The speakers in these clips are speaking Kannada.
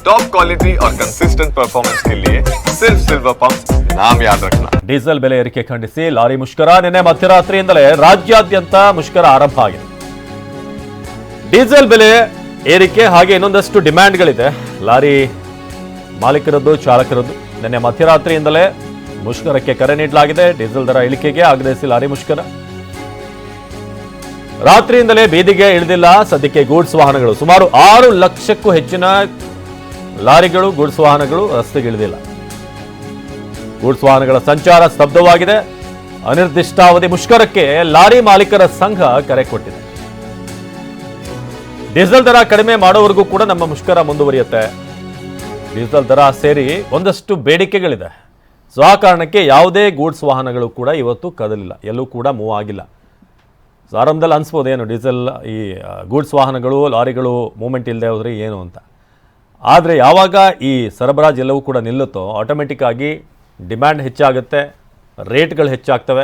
टॉप क्वालिटी और कंसिस्टेंट परफॉर्मेंस के लिए सिर्फ सिल्वर पंप नाम याद रखना ಡೀಸೆಲ್ ಬೆಲೆ ಏರಿಕೆ ಖಂಡಿಸಿ ಲಾರಿ ಮುಷ್ಕರ ನಿನ್ನೆ ಮಧ್ಯರಾತ್ರಿಯಿಂದಲೇ ರಾಜ್ಯಾದ್ಯಂತ ಮುಷ್ಕರ ಆರಂಭ ಆಗಿದೆ ಡೀಸೆಲ್ ಬೆಲೆ ಏರಿಕೆ ಹಾಗೆ ಇನ್ನೊಂದಷ್ಟು ಡಿಮ್ಯಾಂಡ್ಗಳಿದೆ ಲಾರಿ ಮಾಲೀಕರದ್ದು ಚಾಲಕರದ್ದು ನಿನ್ನೆ ಮಧ್ಯರಾತ್ರಿಯಿಂದಲೇ ಮುಷ್ಕರಕ್ಕೆ ಕರೆ ನೀಡಲಾಗಿದೆ ಡೀಸೆಲ್ ದರ ಇಳಿಕೆಗೆ ಆಗ್ರಹಿಸಿ ಲಾರಿ ಮುಷ್ಕರ ರಾತ್ರಿಯಿಂದಲೇ ಬೀದಿಗೆ ಇಳಿದಿಲ್ಲ ಸದ್ಯಕ್ಕೆ ಗೂಡ್ಸ್ ವಾಹನಗಳು ಸುಮಾರು ಆರು ಲಕ್ಷಕ್ಕೂ ಹೆಚ್ಚಿನ ಲಾರಿಗಳು ಗೂಡ್ಸ್ ವಾಹನಗಳು ರಸ್ತೆಗಿಳಿದಿಲ್ಲ. ಗೂಡ್ಸ್ ವಾಹನಗಳ ಸಂಚಾರ ಸ್ತಬ್ಧವಾಗಿದೆ. ಅನಿರ್ದಿಷ್ಟಾವಧಿ ಮುಷ್ಕರಕ್ಕೆ ಲಾರಿ ಮಾಲೀಕರ ಸಂಘ ಕರೆ ಕೊಟ್ಟಿದೆ. ಡೀಸೆಲ್ ದರ ಕಡಿಮೆ ಮಾಡೋವರೆಗೂ ಕೂಡ ನಮ್ಮ ಮುಷ್ಕರ ಮುಂದುವರಿಯುತ್ತೆ. ಡೀಸೆಲ್ ದರ ಸೇರಿ ಒಂದಷ್ಟು ಬೇಡಿಕೆಗಳಿದೆ. ಸೊ ಆ ಕಾರಣಕ್ಕೆ ಯಾವುದೇ ಗೂಡ್ಸ್ ವಾಹನಗಳು ಕೂಡ ಇವತ್ತು ಕದಲಿಲ್ಲ. ಎಲ್ಲೂ ಕೂಡ ಮೂವ್ ಆಗಿಲ್ಲ. ಆರಂಭದಲ್ಲಿ ಅನಿಸ್ಬೋದು ಏನು ಡೀಸೆಲ್, ಈ ಗೂಡ್ಸ್ ವಾಹನಗಳು ಲಾರಿಗಳು ಮೂವ್ಮೆಂಟ್ ಇಲ್ಲದೆ ಹೋದ್ರೆ ಏನು ಅಂತ? ಆದರೆ ಯಾವಾಗ ಈ ಸರಬರಾಜು ಎಲ್ಲವೂ ಕೂಡ ನಿಲ್ಲುತ್ತೋ ಆಟೋಮೆಟಿಕ್ಕಾಗಿ ಡಿಮ್ಯಾಂಡ್ ಹೆಚ್ಚಾಗುತ್ತೆ ರೇಟ್ಗಳು ಹೆಚ್ಚಾಗ್ತವೆ,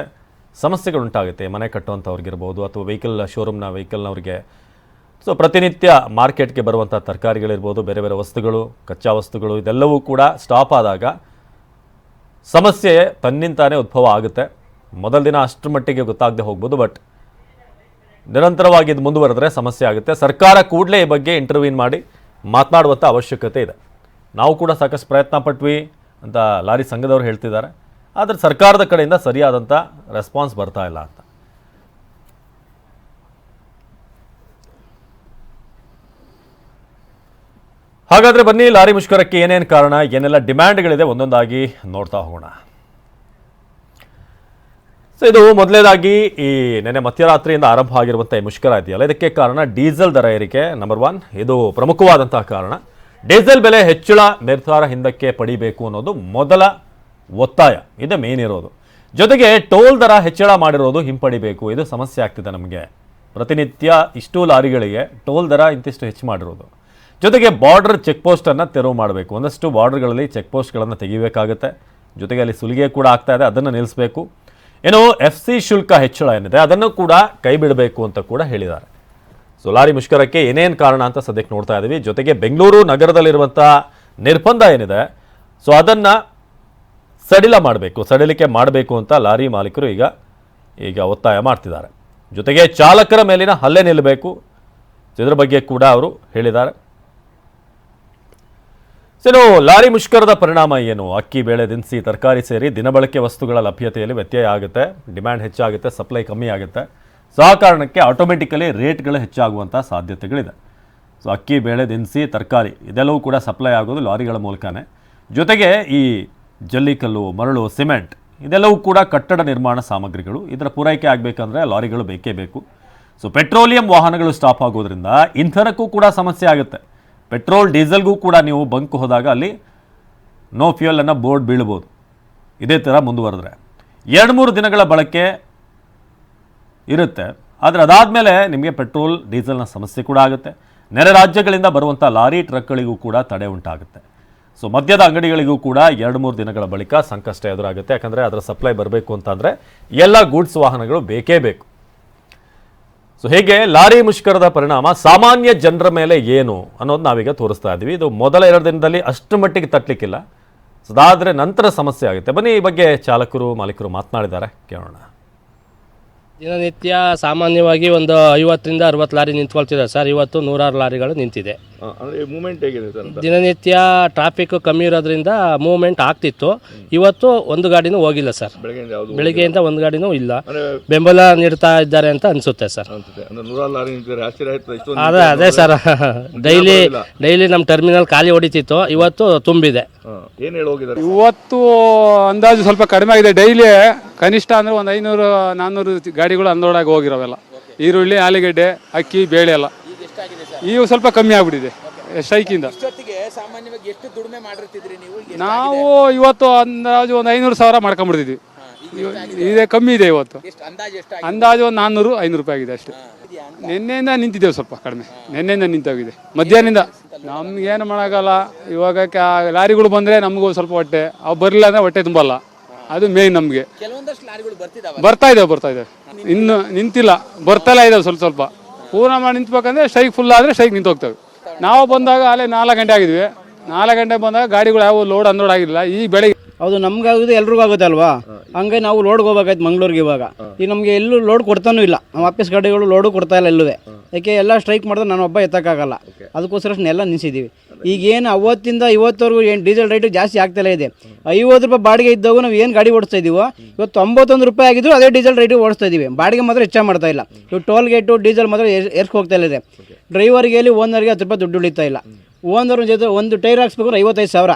ಸಮಸ್ಯೆಗಳು ಉಂಟಾಗುತ್ತೆ, ಮನೆ ಕಟ್ಟುವಂಥವ್ರಿಗಿರ್ಬೋದು ಅಥವಾ ವೆಹಿಕಲ್ ಶೋರೂಮ್ನ ವೆಹಿಕಲ್ನವ್ರಿಗೆ ಸೊ ಪ್ರತಿನಿತ್ಯ ಮಾರ್ಕೆಟ್ಗೆ ಬರುವಂಥ ತರಕಾರಿಗಳಿರ್ಬೋದು, ಬೇರೆ ಬೇರೆ ವಸ್ತುಗಳು, ಕಚ್ಚಾ ವಸ್ತುಗಳು, ಇದೆಲ್ಲವೂ ಕೂಡ ಸ್ಟಾಪ್ ಆದಾಗ ಸಮಸ್ಯೆ ತನ್ನಿಂತಾನೇ ಉದ್ಭವ ಆಗುತ್ತೆ. ಮೊದಲ ದಿನ ಅಷ್ಟರ ಮಟ್ಟಿಗೆ ಗೊತ್ತಾಗದೆ ಹೋಗ್ಬೋದು ಬಟ್ ನಿರಂತರವಾಗಿ ಇದು ಮುಂದುವರೆದ್ರೆ ಸಮಸ್ಯೆ ಆಗುತ್ತೆ. ಸರ್ಕಾರ ಕೂಡಲೇ ಈ ಬಗ್ಗೆ ಇಂಟರ್ವ್ಯೂನ್ ಮಾಡಿ ಮಾತನಾಡುವಂಥ ಅವಶ್ಯಕತೆ ಇದೆ. ನಾವು ಕೂಡ ಸಾಕಷ್ಟು ಪ್ರಯತ್ನ ಪಟ್ವಿ ಅಂತ ಲಾರಿ ಸಂಘದವರು ಹೇಳ್ತಿದ್ದಾರೆ. ಆದರೆ ಸರ್ಕಾರದ ಕಡೆಯಿಂದ ಸರಿಯಾದಂಥ ರೆಸ್ಪಾನ್ಸ್ ಬರ್ತಾ ಇಲ್ಲ ಅಂತ. ಹಾಗಾದರೆ ಬನ್ನಿ ಲಾರಿ ಮುಷ್ಕರಕ್ಕೆ ಏನೇನು ಕಾರಣ, ಏನೆಲ್ಲ ಡಿಮ್ಯಾಂಡ್ಗಳಿದೆ ಒಂದೊಂದಾಗಿ ನೋಡ್ತಾ ಹೋಗೋಣ. ಸೊ ಇದು ಮೊದಲನೇದಾಗಿ ಈ ನೆನೆ ಮಧ್ಯರಾತ್ರಿಯಿಂದ ಆರಂಭ ಆಗಿರುವಂಥ ಈ ಮುಷ್ಕರ ಇದೆಯಲ್ಲ? ಇದಕ್ಕೆ ಕಾರಣ ಡೀಸೆಲ್ ದರ ಏರಿಕೆ ನಂಬರ್ ಒನ್ ಇದು ಪ್ರಮುಖವಾದಂತಹ ಕಾರಣ. ಡೀಸೆಲ್ ಬೆಲೆ ಹೆಚ್ಚಳ ನಿರ್ಧಾರ ಹಿಂದಕ್ಕೆ ಪಡಿಬೇಕು ಅನ್ನೋದು ಮೊದಲ ಒತ್ತಾಯ. ಇದೆ ಮೇನ್ ಇರೋದು. ಜೊತೆಗೆ ಟೋಲ್ ದರ ಹೆಚ್ಚಳ ಮಾಡಿರೋದು ಹಿಂಪಡಿಬೇಕು. ಇದು ಸಮಸ್ಯೆ ಆಗ್ತಿದೆ ನಮಗೆ. ಪ್ರತಿನಿತ್ಯ ಇಷ್ಟು ಲಾರಿಗಳಿಗೆ ಟೋಲ್ ದರ ಇಂತಿಷ್ಟು ಹೆಚ್ಚು ಮಾಡಿರೋದು. ಜೊತೆಗೆ ಬಾರ್ಡರ್ ಚೆಕ್ ಪೋಸ್ಟನ್ನು ತೆರವು ಮಾಡಬೇಕು. ಒಂದಷ್ಟು ಬಾರ್ಡರ್ಗಳಲ್ಲಿ ಚೆಕ್ ಪೋಸ್ಟ್ಗಳನ್ನು ತೆಗಿಬೇಕಾಗುತ್ತೆ. ಜೊತೆಗೆ ಅಲ್ಲಿ ಸುಲಿಗೆ ಕೂಡ ಆಗ್ತಾ ಇದೆ. ಅದನ್ನು ನಿಲ್ಲಿಸಬೇಕು. ಏನು ಎಫ್ ಸಿ ಶುಲ್ಕ ಹೆಚ್ಚಳ ಏನಿದೆ, ಅದನ್ನು ಕೂಡ ಕೈ ಬಿಡಬೇಕು ಅಂತ ಕೂಡ ಹೇಳಿದ್ದಾರೆ. ಸೊ, ಲಾರಿ ಮುಷ್ಕರಕ್ಕೆ ಏನೇನು ಕಾರಣ ಅಂತ ಸದ್ಯಕ್ಕೆ ನೋಡ್ತಾ ಇದ್ದೀವಿ ಜೊತೆಗೆ ಬೆಂಗಳೂರು ನಗರದಲ್ಲಿರುವಂಥ ನಿರ್ಬಂಧ ಏನಿದೆ, ಸೊ, ಅದನ್ನು ಸಡಿಲ ಮಾಡಬೇಕು, ಸಡಿಲಿಕೆ ಮಾಡಬೇಕು ಅಂತ ಲಾರಿ ಮಾಲೀಕರು ಈಗ ಈಗ ಒತ್ತಾಯ ಮಾಡ್ತಿದ್ದಾರೆ. ಜೊತೆಗೆ ಚಾಲಕರ ಮೇಲಿನ ಹಲ್ಲೆ ನಿಲ್ಲಬೇಕು. ಇದರ ಬಗ್ಗೆ ಕೂಡ ಅವರು ಹೇಳಿದ್ದಾರೆ. ಸೊ ಇನ್ನು ಲಾರಿ ಮುಷ್ಕರದ ಪರಿಣಾಮ ಏನು? ಅಕ್ಕಿ ಬೇಳೆ, ದಿನಸಿ, ತರಕಾರಿ ಸೇರಿ ದಿನಬಳಕೆ ವಸ್ತುಗಳ ಲಭ್ಯತೆಯಲ್ಲಿ ವ್ಯತ್ಯಯ ಆಗುತ್ತೆ. ಡಿಮ್ಯಾಂಡ್ ಹೆಚ್ಚಾಗುತ್ತೆ, ಸಪ್ಲೈ ಕಮ್ಮಿ ಆಗುತ್ತೆ. ಸೊ, ಆ ಕಾರಣಕ್ಕೆ ಆಟೋಮೆಟಿಕಲಿ ರೇಟ್ಗಳು ಹೆಚ್ಚಾಗುವಂಥ ಸಾಧ್ಯತೆಗಳಿದೆ. ಸೊ, ಅಕ್ಕಿ, ಬೇಳೆ, ದಿನಸಿ, ತರಕಾರಿ ಇದೆಲ್ಲವೂ ಕೂಡ ಸಪ್ಲೈ ಆಗೋದು ಲಾರಿಗಳ ಮೂಲಕನೇ. ಜೊತೆಗೆ ಈ ಜಲ್ಲಿಕಲ್ಲು, ಮರಳು, ಸಿಮೆಂಟ್ ಇದೆಲ್ಲವೂ ಕೂಡ ಕಟ್ಟಡ ನಿರ್ಮಾಣ ಸಾಮಗ್ರಿಗಳು. ಇದರ ಪೂರೈಕೆ ಆಗಬೇಕಂದ್ರೆ ಲಾರಿಗಳು ಬೇಕೇ ಬೇಕು. ಸೊ, ಪೆಟ್ರೋಲಿಯಂ ವಾಹನಗಳು ಸ್ಟಾಪ್ ಆಗೋದ್ರಿಂದ ಇಂಧನಕ್ಕೂ ಕೂಡ ಸಮಸ್ಯೆ ಆಗುತ್ತೆ. ಪೆಟ್ರೋಲ್, ಡೀಸೆಲ್ಗೂ ಕೂಡ ನೀವು ಬಂಕ್ ಹೋದಾಗ ಅಲ್ಲಿ ನೋ ಫ್ಯೂಯಲ್ ಅನ್ನೋ ಬೋರ್ಡ್ ಬೀಳ್ಬೋದು. ಇದೇ ಥರ ಮುಂದುವರೆದ್ರೆ. ಎರಡು ಮೂರು ದಿನಗಳ ಬಳಕೆ ಇರುತ್ತೆ. ಆದರೆ ಅದಾದಮೇಲೆ ನಿಮಗೆ ಪೆಟ್ರೋಲ್, ಡೀಸೆಲ್ನ ಸಮಸ್ಯೆ ಕೂಡ ಆಗುತ್ತೆ. ನೆರೆ ರಾಜ್ಯಗಳಿಂದ ಬರುವಂಥ ಲಾರಿ ಟ್ರಕ್ಗಳಿಗೂ ಕೂಡ ತಡೆ ಉಂಟಾಗುತ್ತೆ. ಸೊ ಮದ್ಯದ ಅಂಗಡಿಗಳಿಗೂ ಕೂಡ ಎರಡು ಮೂರು ದಿನಗಳ ಬಳಿಕ ಸಂಕಷ್ಟ ಎದುರಾಗುತ್ತೆ. ಯಾಕಂದರೆ ಅದರ ಸಪ್ಲೈ ಬರಬೇಕು ಅಂತಂದರೆ ಎಲ್ಲ ಗೂಡ್ಸ್ ವಾಹನಗಳು ಬೇಕೇ ಬೇಕು. ಸೊ ಹೇಗೆ ಲಾರಿ ಮುಷ್ಕರದ ಪರಿಣಾಮ ಸಾಮಾನ್ಯ ಜನರ ಮೇಲೆ ಏನು ಅನ್ನೋದು ನಾವೀಗ ತೋರಿಸ್ತಾ ಇದ್ದೀವಿ. ಇದು ಮೊದಲ ಎರಡು ದಿನದಲ್ಲಿ ಅಷ್ಟು ಮಟ್ಟಿಗೆ ತಟ್ಟಲಿಕ್ಕಿಲ್ಲ ಅದಾದರೆ ನಂತರ ಸಮಸ್ಯೆ ಆಗುತ್ತೆ. ಬನ್ನಿ ಈ ಬಗ್ಗೆ ಚಾಲಕರು, ಮಾಲೀಕರು ಮಾತನಾಡಿದ್ದಾರೆ. ಕೇಳೋಣ. ದಿನನಿತ್ಯ ಸಾಮಾನ್ಯವಾಗಿ ಒಂದು ಐವತ್ತರಿಂದ ಅರವತ್ತು ಲಾರಿ ನಿಂತ್ಕೊಳ್ತಿದೆ ಸರ್. ಇವತ್ತು ನೂರಾರು ಲಾರಿಗಳು ನಿಂತಿದೆ. ಅಂದರೆ ಮೂಮೆಂಟ್ ಹೇಗಿದೆ ಸರ್ ಅಂತ? ದಿನನಿತ್ಯ ಟ್ರಾಫಿಕ್ ಕಮ್ಮಿ ಇರೋದ್ರಿಂದ ಮೂವ್ಮೆಂಟ್ ಆಗ್ತಿತ್ತು. ಇವತ್ತು ಒಂದು ಗಾಡಿನೂ ಹೋಗಿಲ್ಲ ಸರ್. ಬೆಳಗ್ಗೆಯಿಂದ ಯಾವುದು ಬೆಳಿಗ್ಗೆಯಿಂದ ಒಂದು ಗಾಡಿನೂ ಇಲ್ಲ. ಬೆಂಬಲ ನೀಡ್ತಾ ಇದ್ದಾರೆ ಅಂತ ಅನಿಸುತ್ತೆ ಸರ್. ಅನ್ಸುತ್ತೆ. ಅಂದ್ರೆ ನೂರಾರು ಲಾರಿ ನಿಂತಿದ್ದಾರೆ. ಆಶ್ಚರ್ಯ ಆಯ್ತು ಇಷ್ಟೊಂದು ಅದೇ ಅದೇ ಸರ್. ಡೈಲಿ ಡೈಲಿ ನಮ್ಮ ಟರ್ಮಿನಲ್ ಖಾಲಿ ಹೊಡಿತಿತ್ತು. ಇವತ್ತು ತುಂಬಿದೆ. ಏನು ಹೇಳಿ ಹೋಗಿದ್ದಾರೆ? ಇವತ್ತು ಅಂದಾಜು ಸ್ವಲ್ಪ ಕಡಿಮೆ ಆಗಿದೆ. ಡೈಲಿ ಕನಿಷ್ಠ ಅಂದ್ರೆ ಒಂದು ಐನೂರು ನಾನ್ನೂರು ಗಾಡಿಗಳು ಅನ್ಲೋಡ್ ಆಗಿ ಹೋಗಿರೋವೆಲ್ಲ. ಈರುಳ್ಳಿ ಆಲೂಗಡ್ಡೆ ಅಕ್ಕಿ ಬೇಳೆ ಎಲ್ಲ. ಈಗ ಸ್ವಲ್ಪ ಕಮ್ಮಿ ಆಗ್ಬಿಟ್ಟಿದೆ ಸ್ಟ್ರೈಕಿಂದ. ಸಾಮಾನ್ಯವಾಗಿ ಎಷ್ಟು ದುಡಿಮೆ ಮಾಡಿರ್ತಿದ್ರಿ ನೀವು? ನಾವು ಇವತ್ತು ಅಂದಾಜು ಒಂದು ಐನೂರು ಸಾವಿರ ಮಾಡ್ಕೊಂಡ್ಬಿಡ್ತಿದ್ವಿ. ಇದೆ ಕಮ್ಮಿ ಇದೆ ಇವತ್ತು. ಅಂದಾಜು ಒಂದು ನಾನ್ನೂರು ಐನೂರು ರೂಪಾಯಿ ಆಗಿದೆ ಅಷ್ಟೇ. ನಿನ್ನೆಯಿಂದ ನಿಂತಿದ್ದೇವೆ ಸ್ವಲ್ಪ ಕಡಿಮೆ. ನಿನ್ನೆಯಿಂದ ನಿಂತೋಗಿದೆ. ಮಧ್ಯಾಹ್ನದಿಂದ. ನಮ್ಗೇನು ಮಾಡೋಕ್ಕಲ್ಲ ಇವಾಗ ಲಾರಿಗಳು ಬಂದರೆ ನಮಗೂ ಸ್ವಲ್ಪ ಹೊಟ್ಟೆ. ಅವು ಬರಲಿಲ್ಲ ಅಂದರೆ ಹೊಟ್ಟೆ ತುಂಬಲ್ಲ. ಅದು ಮೇನ್ ನಮಗೆ. ಕೆಲವೊಂದಷ್ಟು ಲಾರಿಗಳು ಬರ್ತಿದಾವೆ ಬರ್ತಾ ಇದಾವೆ ಬರ್ತಾ ಇದಾವೆ ಇನ್ನು ನಿಂತಿಲ್ಲ ಬರ್ತಲ್ಲ ಇದಾವೆ ಸ್ವಲ್ಪ ಸ್ವಲ್ಪ. ಪೂರ್ಣ ಮಾಡಿ ನಿಂತ್ಬೇಕಂದ್ರೆ ಸ್ಟ್ರೈಕ್ ಫುಲ್ ಆದರೆ ಸ್ಟ್ರೈಕ್ ನಿಂತು ಹೋಗ್ತವೆ. ನಾವು ಬಂದಾಗ ಅಲ್ಲೇ ನಾಲ್ಕು ಗಂಟೆ ಆಗಿದ್ವಿ. ನಾಲ್ಕು ಗಂಟೆ ಬಂದಾಗ ಗಾಡಿಗಳು ಯಾವ ಲೋಡ್ ಅನ್ಲೋಡ್ ಆಗಿಲ್ಲ. ಈ ಬೆಳಗ್ಗೆ ಹೌದು ನಮ್ಗೆ ಆಗೋದು ಎಲ್ರಿಗೂ ಆಗುತ್ತೆ ಅಲ್ವಾ? ಹಂಗೆ ನಾವು ಲೋಡ್ಗೆ ಹೋಗ್ಬೇಕಾಯ್ತು ಮಂಗ್ಳೂರಿಗೆ ಇವಾಗ. ಈಗ ನಮಗೆ ಎಲ್ಲೂ ಲೋಡ್ ಕೊಡ್ತಾನೂ ಇಲ್ಲ. ನಮ್ಮ ಆಫೀಸ್ ಗಾಡಿಗಳು ಲೋಡು ಕೊಡ್ತಾ ಇಲ್ಲ ಎಲ್ಲೂ ಯಾಕೆ ಎಲ್ಲ ಸ್ಟ್ರೈಕ್ ಮಾಡಿದ್ರೆ ನಾನು ಒಬ್ಬ ಎತ್ತಕ್ಕಾಗಲ್ಲ ಅದಕ್ಕೋಸ್ಕರ ಎಲ್ಲ ನಿಲ್ಸಿದ್ದೀವಿ ಈಗೇನು ಅವತ್ತಿಂದ ಇವತ್ತವರೆಗೂ ಏನು ಡೀಸೆಲ್ ರೇಟು ಜಾಸ್ತಿ ಆಗ್ತಲೇ ಇದೆ. ಐವತ್ತು ರೂಪಾಯಿ ಬಾಡಿಗೆ ಇದ್ದಾಗ ನಾವು ಏನು ಗಾಡಿ ಓಡಿಸ್ತಾ ಇದೀವೋ ಇವತ್ತು ತೊಂಬತ್ತೊಂದು ರೂಪಾಯಿ ಆಗಿದ್ರು ಅದೇ ಡೀಸೆಲ್ ರೇಟಿಗೆ ಓಡಿಸ್ತಾ ಇದೀವಿ. ಬಾಡಿಗೆ ಮಾತ್ರ ಹೆಚ್ಚ ಮಾಡ್ತಾ ಇಲ್ಲ. ಇವು ಟೋಲ್ ಗೇಟು ಡೀಸೆಲ್ ಮಾತ್ರ ಏರ್ಸ್ಕೊ ಹೋಗ್ತಾ ಇದೆ. ಡ್ರೈವರ್ಗೆ ಹೇಳಿ ಓನರ್ಗೆ ಹತ್ತು ರೂಪಾಯಿ ದುಡ್ಡು ಉಳಿತಾ ಇಲ್ಲ. ಓನರ್ ಜೊತೆ ಒಂದು ಟೈರ್ ಹಾಕ್ಸ್ಬೇಕು ಐವತ್ತೈದು ಸಾವಿರ.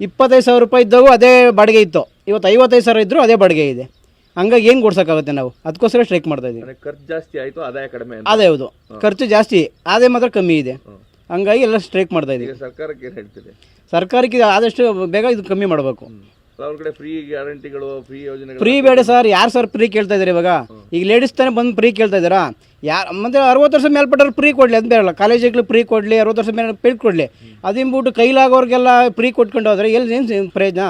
ಇಪ್ಪತ್ತೈದು ಸಾವಿರ ರೂಪಾಯಿ ಇದ್ದಾಗ ಅದೇ ಬಾಡಿಗೆ ಇತ್ತು. ಇವತ್ತು ಐವತ್ತೈದು ಸಾವಿರ ಇದ್ದರೂ ಅದೇ ಬಾಡಿಗೆ ಇದೆ. ಹಂಗಾಗಿ ಏನು ಕೊಡ್ಸೋಕ್ಕಾಗುತ್ತೆ ನಾವು? ಅದಕ್ಕೋಸ್ಕರ ಸ್ಟ್ರೈಕ್ ಮಾಡ್ತಾ ಇದ್ದೀವಿ ಖರ್ಚು ಜಾಸ್ತಿ ಆಯ್ತು ಆದಾಯ ಕಡಿಮೆ ಅದೇ ಹೌದು. ಖರ್ಚು ಜಾಸ್ತಿ ಆದಾಯ ಮಾತ್ರ ಕಮ್ಮಿ ಇದೆ. ಹಂಗಾಗಿ ಎಲ್ಲ ಸ್ಟ್ರೈಕ್ ಮಾಡ್ತಾ ಈಗ ಇದ್ದೀವಿ ಸರ್ಕಾರಕ್ಕೆ ಹೇಳ್ತಿದೆ ಹೇಳ್ತೀರಿ? ಸರ್ಕಾರಕ್ಕೆ ಇದು ಆದಷ್ಟು ಬೇಗ ಇದು ಕಮ್ಮಿ ಮಾಡಬೇಕು. ಅವ್ರ ಕಡೆ ಫ್ರೀ ಗ್ಯಾರಂಟಿಗಳು ಫ್ರೀ ಯೋಜನೆಗಳು ಫ್ರೀ ಬೇಡ ಸರ್ ಯಾರು ಸರ್ ಫ್ರೀ ಕೇಳ್ತಾ ಇದ್ದಾರೆ ಇವಾಗ? ಈಗ ಲೇಡೀಸ್ ತಾನೇ ಬಂದು ಫ್ರೀ ಕೇಳ್ತಾ ಇದ್ದಾರಾ ಯಾರು ಮತ್ತೆ ಅರವತ್ತು ವರ್ಷ ಮೇಲ್ಪಟ್ಟವ್ರು ಫ್ರೀ ಕೊಡಲಿ ಅದು ಬೇಡಲ್ಲ ಕಾಲೇಜಿಗೆ ಫ್ರೀ ಕೊಡಲಿ ಅರವತ್ತು ವರ್ಷ ಮೇಲೆ ಪೇಟ್ ಕೊಡಲಿ. ಅದಿಂಬಿಟ್ಟು ಕೈಲಾಗೋರಿಗೆಲ್ಲ ಫ್ರೀ ಕೊಟ್ಕೊಂಡು ಹೋದ್ರೆ ಎಲ್ಲಿ ಏನು ಪ್ರಯೋಜನ?